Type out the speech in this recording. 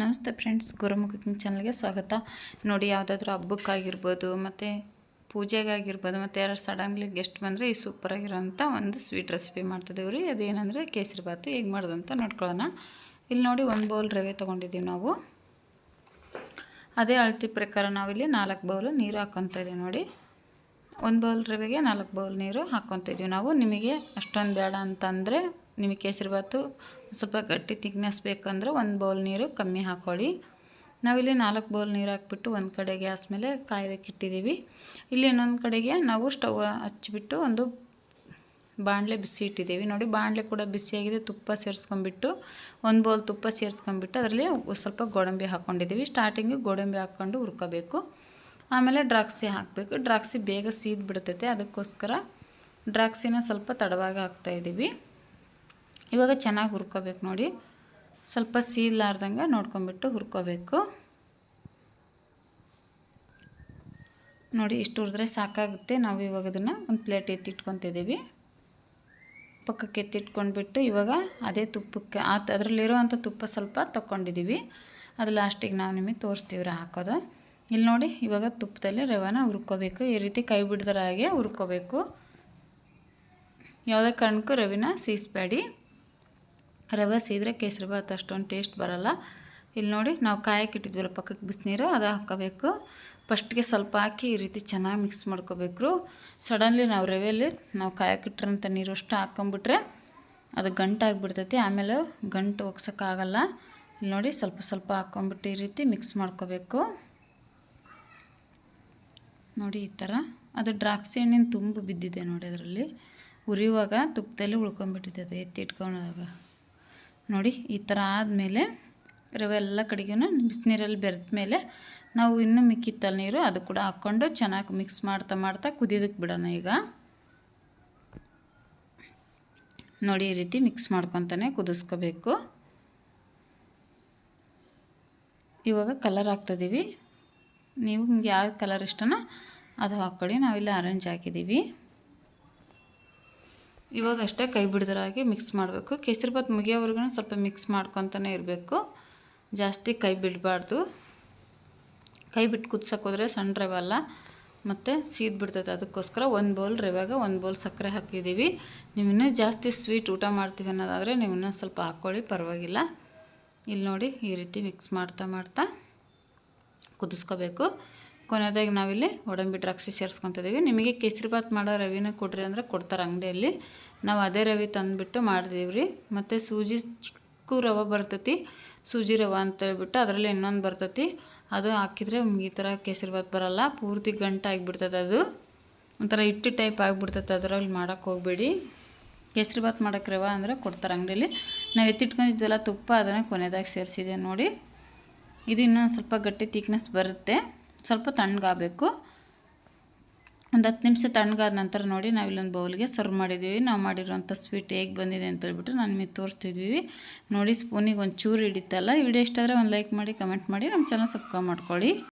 ನಮಸ್ತೆ friends ಗುರುಮು cooking ಚಾನಲ್ಗೆ ಸ್ವಾಗತ. ನೋಡಿ, ಯಾವುದಾದ್ರೂ ಹಬ್ಬಕ್ಕಾಗಿರ್ಬೋದು, ಮತ್ತು ಪೂಜೆಗಾಗಿರ್ಬೋದು, ಮತ್ತು ಯಾರು ಸಡನ್ಲಿ ಗೆಸ್ಟ್ ಬಂದರೆ ಈ ಸೂಪರಾಗಿರೋಂಥ ಒಂದು ಸ್ವೀಟ್ ರೆಸಿಪಿ ಮಾಡ್ತಿದ್ದೀವಿ ರೀ. ಅದೇನಂದರೆ ಕೇಸರಿ ಬಾತು ಹೇಗೆ ಮಾಡೋದಂತ ನೋಡ್ಕೊಳ್ಳೋಣ. ಇಲ್ಲಿ ನೋಡಿ ಒಂದು ಬೌಲ್ ರವೆ ತೊಗೊಂಡಿದ್ದೀವಿ ನಾವು. ಅದೇ ಅಳತಿ ಪ್ರಕಾರ ನಾವಿಲ್ಲಿ ನಾಲ್ಕು ಬೌಲು ನೀರು ಹಾಕ್ಕೊತಾ ಇದ್ದೀವಿ ನೋಡಿ. ಒಂದು ಬೌಲ್ ರವೆಗೆ ನಾಲ್ಕು ಬೌಲ್ ನೀರು ಹಾಕ್ಕೊತ ಇದ್ದೀವಿ ನಾವು. ನಿಮಗೆ ಅಷ್ಟೊಂದು ಬೇಡ ಅಂತಂದರೆ ನಿಮಗೆ ಕೇಸರಿ ಬಾತು ಸ್ವಲ್ಪ ಗಟ್ಟಿ ತಿಕ್ನೆಸ್ ಬೇಕಂದ್ರೆ ಒಂದು ಬೌಲ್ ನೀರು ಕಮ್ಮಿ ಹಾಕ್ಕೊಳ್ಳಿ ನಾವಿಲ್ಲಿ ನಾಲ್ಕು ಬೌಲ್ ನೀರು ಹಾಕ್ಬಿಟ್ಟು ಒಂದು ಕಡೆ ಗ್ಯಾಸ್ ಮೇಲೆ ಕಾಯ್ದಕ್ಕೆ ಇಟ್ಟಿದ್ದೀವಿ. ಇಲ್ಲಿ ಇನ್ನೊಂದು ಕಡೆಗೆ ನಾವು ಸ್ಟವ್ ಹಚ್ಚಿಬಿಟ್ಟು ಒಂದು ಬಾಣಲೆ ಬಿಸಿ ಇಟ್ಟಿದ್ದೀವಿ. ನೋಡಿ, ಬಾಣಲೆ ಕೂಡ ಬಿಸಿಯಾಗಿದೆ, ತುಪ್ಪ ಸೇರಿಸ್ಕೊಂಡ್ಬಿಟ್ಟು, ಒಂದು ಬೌಲ್ ತುಪ್ಪ ಸೇರಿಸ್ಕೊಂಡ್ಬಿಟ್ಟು ಅದರಲ್ಲಿ ಸ್ವಲ್ಪ ಗೋಡಂಬಿ ಹಾಕ್ಕೊಂಡಿದ್ದೀವಿ ಸ್ಟಾರ್ಟಿಂಗು ಗೋಡಂಬಿ ಹಾಕ್ಕೊಂಡು ಹುರ್ಕೋಬೇಕು. ಆಮೇಲೆ ಡ್ರಾಕ್ಸಿ ಹಾಕಬೇಕು. ಡ್ರಾಕ್ಸಿ ಬೇಗ ಸೀದ್ ಬಿಡ್ತೈತೆ ಅದಕ್ಕೋಸ್ಕರ ಡ್ರಾಕ್ಸಿನ ಸ್ವಲ್ಪ ತಡವಾಗಿ ಹಾಕ್ತಾಯಿದ್ದೀವಿ ಇವಾಗ ಚೆನ್ನಾಗಿ ಹುರ್ಕೋಬೇಕು ನೋಡಿ. ಸ್ವಲ್ಪ ಸೀಲಾರ್ದಂಗೆ ನೋಡ್ಕೊಂಬಿಟ್ಟು ಹುರ್ಕೋಬೇಕು. ನೋಡಿ ಇಷ್ಟು ಹುರಿದ್ರೆ ಸಾಕಾಗುತ್ತೆ. ನಾವು ಇವಾಗ ಅದನ್ನು ಒಂದು ಪ್ಲೇಟ್ ಎತ್ತಿಟ್ಕೊತಿದ್ದೀವಿ ಪಕ್ಕಕ್ಕೆ ಎತ್ತಿಟ್ಕೊಂಡ್ಬಿಟ್ಟು ಇವಾಗ ಅದೇ ತುಪ್ಪಕ್ಕೆ ಆ ಅದರಲ್ಲಿರುವಂಥ ತುಪ್ಪ ಸ್ವಲ್ಪ ತಗೊಂಡಿದ್ದೀವಿ ಅದು ಲಾಸ್ಟಿಗೆ ನಾವು ನಿಮಗೆ ತೋರಿಸ್ತೀವ್ರಿ ಹಾಕೋದು. ಇಲ್ಲಿ ನೋಡಿ ಇವಾಗ ತುಪ್ಪದಲ್ಲಿ ರವಾನ ಹುರ್ಕೋಬೇಕು. ಈ ರೀತಿ ಕೈ ಬಿಡ್ದರ ಹಾಗೆ ಹುರ್ಕೋಬೇಕು. ಯಾವುದೇ ಕಾರಣಕ್ಕೂ ರವಿನ ಸೀಸ್ಬೇಡಿ. ರವೆ ಸೀದ್ರೆ ಕೇಸರಿ ಭಾತ್ ಅಷ್ಟೊಂದು ಟೇಸ್ಟ್ ಬರೋಲ್ಲ. ಇಲ್ಲಿ ನೋಡಿ ನಾವು ಕಾಯಕ್ಕೆ ಇಟ್ಟಿದ್ವಲ್ಲ ಪಕ್ಕಕ್ಕೆ ಬಿಸಿನೀರು, ಅದು ಹಾಕ್ಕೋಬೇಕು ಫಸ್ಟ್ಗೆ ಸ್ವಲ್ಪ ಹಾಕಿ ಈ ರೀತಿ ಚೆನ್ನಾಗಿ ಮಿಕ್ಸ್ ಮಾಡ್ಕೋಬೇಕು ಸಡನ್ಲಿ ನಾವು ರವೆಯಲ್ಲಿ ನಾವು ಕಾಯಕ್ಕಿಟ್ಟಿರೋಂಥ ನೀರು ಅಷ್ಟು ಹಾಕ್ಕೊಂಬಿಟ್ರೆ ಅದು ಗಂಟಾಗಿಬಿಡ್ತೈತಿ ಆಮೇಲೆ ಗಂಟು ಒಗ್ಸೋಕ್ಕಾಗಲ್ಲ. ಇಲ್ಲಿ ನೋಡಿ ಸ್ವಲ್ಪ ಸ್ವಲ್ಪ ಹಾಕ್ಕೊಂಬಿಟ್ಟು ಈ ರೀತಿ ಮಿಕ್ಸ್ ಮಾಡ್ಕೋಬೇಕು. ನೋಡಿ ಈ ಥರ ಅದು ದ್ರಾಕ್ಷಿ ಹಣ್ಣಿನ ತುಂಬ ಬಿದ್ದಿದೆ ನೋಡಿ ಅದರಲ್ಲಿ. ಉರಿಯುವಾಗ ತುಪ್ಪದಲ್ಲಿ ಉಳ್ಕೊಂಬಿಟ್ಟಿದೆ ಅದು ಎತ್ತಿ ನೋಡಿ, ಈ ಥರ ಆದಮೇಲೆ ರವೆ ಎಲ್ಲ ಕಡೆಗೂ ಬಿಸಿನೀರಲ್ಲಿ ಬೆರೆತ ಮೇಲೆ ನಾವು ಇನ್ನೂ ಮಿಕ್ಕಿತ್ತಲ್ಲ ನೀರು ಅದು ಕೂಡ ಹಾಕ್ಕೊಂಡು ಚೆನ್ನಾಗಿ ಮಿಕ್ಸ್ ಮಾಡ್ತಾ ಮಾಡ್ತಾ ಕುದಿಯೋದಕ್ಕೆ ಬಿಡೋಣ ಈಗ. ನೋಡಿ, ಈ ರೀತಿ ಮಿಕ್ಸ್ ಮಾಡ್ಕೊತಾನೆ ಕುದಿಸ್ಕೋಬೇಕು. ಇವಾಗ ಕಲರ್ ಹಾಕ್ತಿದ್ದೀವಿ ನೀವು ನಿಮ್ಗೆ ಯಾವ ಕಲರ್ ಇಷ್ಟನೋ ಅದು ಹಾಕ್ಕೊಳ್ಳಿ. ನಾವಿಲ್ಲಿ ಆರೆಂಜ್ ಹಾಕಿದ್ದೀವಿ. ಇವಾಗ ಅಷ್ಟೇ ಕೈ ಬಿಡದ್ರಾಗಿ ಮಿಕ್ಸ್ ಮಾಡಬೇಕು. ಕೇಸರಿ ಭಾತ್ ಮುಗಿಯೋವರೆಗೂ ಸ್ವಲ್ಪ ಮಿಕ್ಸ್ ಮಾಡ್ಕೊತಾನೆ ಇರಬೇಕು. ಜಾಸ್ತಿ ಕೈ ಬಿಡಬಾರ್ದು. ಕೈ ಬಿಟ್ಟು ಕುದ್ಸಕ್ಕೆ ಹೋದರೆ ಸಣ್ಣ ರವೆ ಅಲ್ಲ, ಮತ್ತು ಸೀದ್ ಬಿಡ್ತೈತೆ. ಅದಕ್ಕೋಸ್ಕರ ಒಂದು ಬೌಲ್ ರವೆಗೆ ಒಂದು ಬೌಲ್ ಸಕ್ಕರೆ ಹಾಕಿದ್ದೀವಿ ನೀವು ಜಾಸ್ತಿ ಸ್ವೀಟ್ ಊಟ ಮಾಡ್ತೀವಿ ಅನ್ನೋದಾದರೆ ನೀವು ಸ್ವಲ್ಪ ಹಾಕ್ಕೊಳ್ಳಿ, ಪರವಾಗಿಲ್ಲ. ಇಲ್ಲಿ ನೋಡಿ ಈ ರೀತಿ ಮಿಕ್ಸ್ ಮಾಡ್ತಾ ಮಾಡ್ತಾ ಕುದಿಸ್ಕೋಬೇಕು. ಕೊನೆಯದಾಗಿ ನಾವಿಲ್ಲಿ ಒಡಂಬಿ ದ್ರಾಕ್ಷಿ ಸೇರಿಸ್ಕೊತಿದ್ದೀವಿ. ನಿಮಗೆ ಕೇಸರಿ ಭಾತ್ ಮಾಡೋ ರವಿನ ಕೊಡ್ರಿ ಅಂದರೆ ಕೊಡ್ತಾರೆ ಅಂಗಡಿಯಲ್ಲಿ. ನಾವು ಅದೇ ರವಿ ತಂದುಬಿಟ್ಟು ಮಾಡಿದೀವಿ ರೀ ಮತ್ತು ಸೂಜಿ ಚಿಕ್ಕ ರವೆ ಬರ್ತೈತಿ. ಸೂಜಿ ರವೆ ಅಂತೇಳ್ಬಿಟ್ಟು ಅದರಲ್ಲಿ ಇನ್ನೊಂದು ಬರ್ತೈತಿ. ಅದು ಹಾಕಿದರೆ ಈ ಥರ ಕೇಸರಿ ಭಾತ್ ಬರೋಲ್ಲ. ಪೂರ್ತಿ ಗಂಟು ಆಗಿಬಿಡ್ತದೆ ಅದು. ಒಂಥರ ಹಿಟ್ಟು ಟೈಪ್ ಆಗಿಬಿಡ್ತೈತೆ ಅದರಲ್ಲಿ ಮಾಡೋಕ್ಕೆ ಹೋಗಬೇಡಿ. ಕೇಸರಿ ಭಾತ್ ಮಾಡೋಕ್ಕೆ ರವೆ ಅಂದರೆ ಕೊಡ್ತಾರೆ ಅಂಗಡಿಯಲ್ಲಿ ನಾವು ಎತ್ತಿಟ್ಕೊಂಡಿದ್ವಲ್ಲ ತುಪ್ಪ, ಅದನ್ನು ಕೊನೆಯದಾಗಿ ಸೇರಿಸಿದೆ ನೋಡಿ. ಇದು ಇನ್ನೊಂದು ಸ್ವಲ್ಪ ಗಟ್ಟಿ ತೀಕ್ನೆಸ್ ಬರುತ್ತೆ. ಸ್ವಲ್ಪ ತಣ್ಣಗಾಗಬೇಕು. ಒಂದು ಹತ್ತು ನಿಮಿಷ ತಣ್ಣಗಾದ ನಂತರ ನೋಡಿ ನಾವು ಇಲ್ಲೊಂದು ಬೌಲ್ಗೆ ಸರ್ವ್ ಮಾಡಿದ್ದೀವಿ ನಾವು ಮಾಡಿರೋಂಥ ಸ್ವೀಟ್ ಹೇಗೆ ಬಂದಿದೆ ಅಂತ ಹೇಳ್ಬಿಟ್ಟು ನಾನು ನಿಮಗೆ ತೋರಿಸ್ತಿದ್ದೀವಿ ನೋಡಿ ಸ್ಪೂನಿಗೆ ಒಂದು ಚೂರು ಹಿಡಿತಲ್ಲ. ವಿಡಿಯೋ ಇಷ್ಟ ಆದರೆ ಒಂದು ಲೈಕ್ ಮಾಡಿ, ಕಮೆಂಟ್ ಮಾಡಿ. ನಮ್ಮ ಚಾನಲ್ ಸಬ್ಸ್ಕ್ರೈಬ್ ಮಾಡ್ಕೊಳ್ಳಿ.